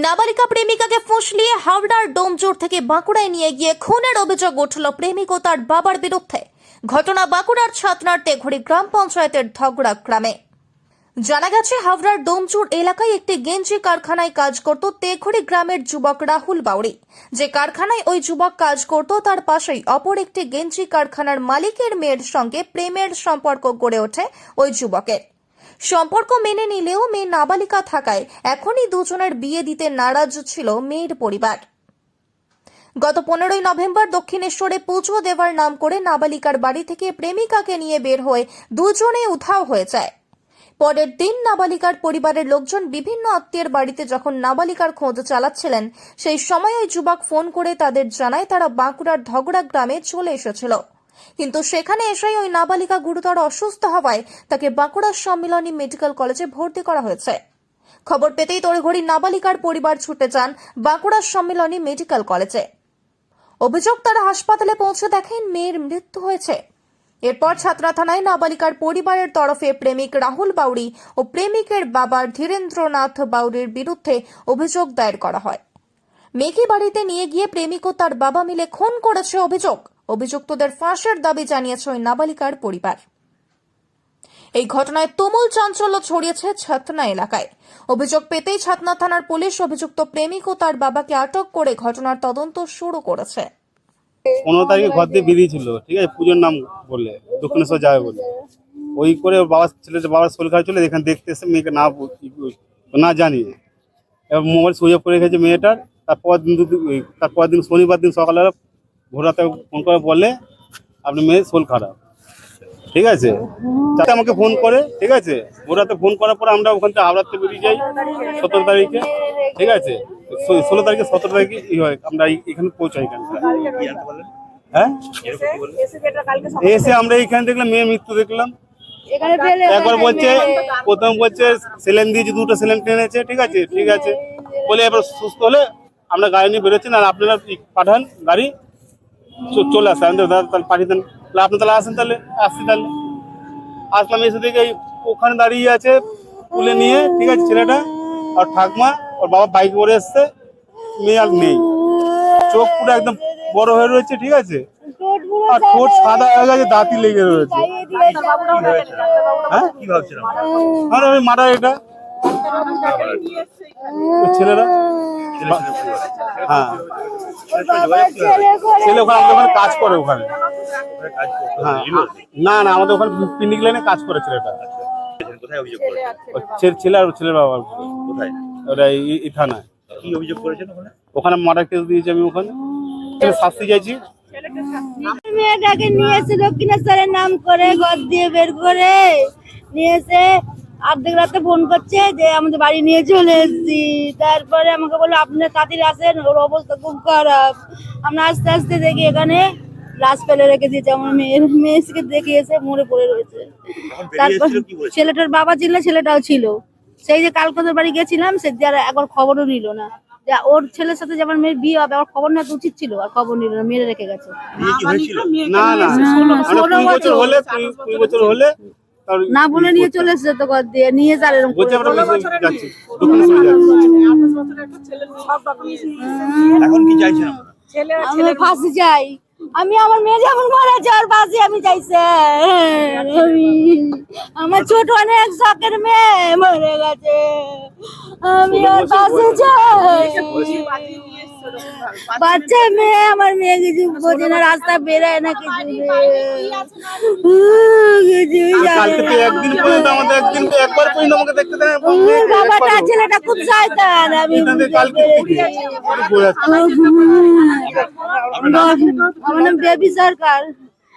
নাবালিকা প্রেমিকাকে ফুসলিয়ে হাওড়ার ডোমজোর থেকে বাঁকুড়ায় নিয়ে গিয়ে খুনের অভিযোগ উঠল প্রেমিক ও তার বাবার বিরুদ্ধে। ঘটনা বাঁকুড়ার ছাতনার তেঘড়ি গ্রাম পঞ্চায়েতের ধগড়া গ্রামে। জানা গেছে, হাওড়ার ডোমচুর এলাকায় একটি গেঞ্জি কারখানায় কাজ করত তেঘড়ি গ্রামের যুবক রাহুল বাউরি যে কারখানায় ওই যুবক কাজ করত, তার পাশেই অপর একটি গেঞ্জি কারখানার মালিকের মেয়ের সঙ্গে প্রেমের সম্পর্ক গড়ে ওঠে ওই যুবকের। সম্পর্ক মেনে নিলেও মেয়ে নাবালিকা থাকায় এখনই দুজনের বিয়ে দিতে নারাজ ছিল মেয়ের পরিবার। গত পনেরোই নভেম্বর দক্ষিণেশ্বরে পুজো দেওয়ার নাম করে নাবালিকার বাড়ি থেকে প্রেমিকাকে নিয়ে বের হয়ে দুজনে উধাও হয়ে যায়। পরের দিন নাবালিকার পরিবারের লোকজন বিভিন্ন আত্মীয়ের বাড়িতে যখন নাবালিকার খোঁজ চালাচ্ছিলেন, সেই সময় ওই যুবক ফোন করে তাদের জানায় তারা বাঁকুড়ার ধগড়া গ্রামে চলে এসেছিল। কিন্তু সেখানে এসেই ওই নাবালিকা গুরুতর অসুস্থ হওয়ায় তাকে বাঁকুড়ার সম্মিলনী মেডিকেল কলেজে ভর্তি করা হয়েছে। খবর পেতেই তড়িঘড়ি নাবালিকার পরিবার ছুটে যান বাঁকুড়ার সম্মিলনী মেডিকেল কলেজে। অভিযোগ, তারা হাসপাতালে পৌঁছে দেখেন মেয়ের মৃত্যু হয়েছে। এরপর ছাত্রা থানায় নাবালিকার পরিবারের তরফে প্রেমিক রাহুল বাউরি ও প্রেমিকের বাবা ধীরেন্দ্রনাথ বাউরির বিরুদ্ধে অভিযোগ দায়ের করা হয়। মেয়েকে বাড়িতে নিয়ে গিয়ে প্রেমিক ও তার বাবা মিলে খুন করেছে অভিযোগ। অভিযুক্তদের ফাঁসের দাবি জানিয়েছে ওই নাবালিকার পরিবার। এই ঘটনায় তুমুল চাঞ্চল্য ছড়িয়েছে ছাতনা এলাকায়। অভিযোগ পেতেই ছাতনা থানার পুলিশ অভিযুক্ত প্রেমিক ও তার বাবাকে আটক করে ঘটনার তদন্ত শুরু করেছে। পনেরো তারিখে ঘর দিয়ে বেরিয়েছিল ঠিক আছে? পুজোর নাম বলে, দক্ষিণেশ্বর যাবে বলে। ওই করে ওর বাবার ছেলেটা বাবার শরীর খারাপ ছিল এখানে দেখতে এসে মেয়েকে না না জানিয়ে। এবার মোবাইল অফ করে রেখেছে মেয়েটার তারপর দিন তারপর দিন শনিবার দিন সকালবেলা ভোর রাতে ফোন করে বলে আপনি মেয়ের শরীর খারাপ। ঠিক আছে? তাতে আমাকে ফোন করে ঠিক আছে? ভোর রাতে ফোন করার পরে আমরা ওখান থেকে হাওড়াতে বেরিয়ে যাই সতেরো তারিখে। ঠিক আছে? ষোলো তারিখে সতেরো তারিখে ই হয় আমরা এখানে পৌঁছাই এখানে হ্যাঁ? এসে আমরা এইখানে দেখলাম মেয়ের মৃত্যু দেখলাম। এখানে একবার বলছে প্রথম বলছে সেলেন দিয়েছে দুটো সেলেন টেনেছে ঠিক আছে? ঠিক আছে? বলে এবার সুস্থ হলে আমরা গাড়ি নিয়ে বেরোচ্ছেন আর আপনারা পাঠান গাড়ি। চলে আসে আমি দাদা তাহলে পাঠিয়ে দেন। তাহলে আপনি তাহলে আসেন তাহলে। আসছি তাহলে। আসলাম এসে দেখে ওখানে দাঁড়িয়ে আছে তুলে নিয়ে ঠিক আছে ছেলেটা আর ঠাকমা ওর বাবা বাইক করে এসছে মেয়ে আর নেই। চোখ পুরো একদম বড় হয়ে রয়েছে ঠিক আছে? আর ঠোঁট সাদা হয়ে গেছে দাঁতি লেগে রয়েছে। হ্যাঁ? কি ভাবছিলাম আর আমি মারা এটা। ওই ছেলেরা হ্যাঁ। ছেলে ওখানে আমাদের ওখানে কাজ করে ওখানে। হ্যাঁ না না আমাদের ওখানে পিকনিক লাইনে কাজ করে ছেলেটা। ছেলে আর ছেলের বাবা। কোথায়? ওটা এই এই থানায়। কি অভিযোগ করেছেন ওখানে? ওখানে মারা কেস দিয়েছি আমি ওখানে। শাস্তি চাইছি। মেয়েটাকে নিয়ে এসে দক্ষিণেশ্বরের নাম করে ঘর দিয়ে বের করে। নিয়ে এসে অর্ধেক রাতে ফোন করছে যে আমাদের বাড়ি নিয়ে চলে এসেছি। তারপরে আমাকে বলল আপনার তাড়াতাড়ি আসেন ওর অবস্থা খুব খারাপ। আমরা আস্তে আস্তে দেখি এখানে লাশ ফেলে রেখে দিয়েছে আমার মেয়ের মেয়েকে দেখে এসে মরে পড়ে রয়েছে। তারপর ছেলেটার বাবা ছিল ছেলেটাও ছিল। সেই যে কালকাতার বাড়ি গেছিলাম সে আর একবার খবরও নিল না। ওর ছেলের সাথে যে আমার মেয়ের বিয়ে হবে আমার খবর নেওয়া তো উচিত ছিল আর খবর নিল না মেরে রেখে গেছে। না না। ষোলো বছর। হলে বছর তার না বলে নিয়ে চলে এসেছে তো ঘর দিয়ে নিয়ে যার এরকম এখন কি চাইছেন ফাঁসি চাই। আমি আমার মেয়ে যেমন মারা যাওয়ার ফাঁসি আমি চাইছি আমি আমার ছোট অনেক শখের মেয়ে মরে গেছে। আমি ওর ফাঁসি চাই। বাচ্চা মেয়ে আমার মেয়ে কিছু বোঝে না রাস্তা বেরোয় না কিছু কিছুই আর জানে কালকে তো না। একদিন পর্যন্ত আমাদের একদিন তো একবার পর্যন্ত আমাকে দেখতে দেয় না। উম, বাবাটা ছেলেটা খুব শয়তান আমি এখান থেকে বুঝতে কালকে পেরেছি। থেকে বলে যাচ্ছে। আমার নাম বেবি সরকার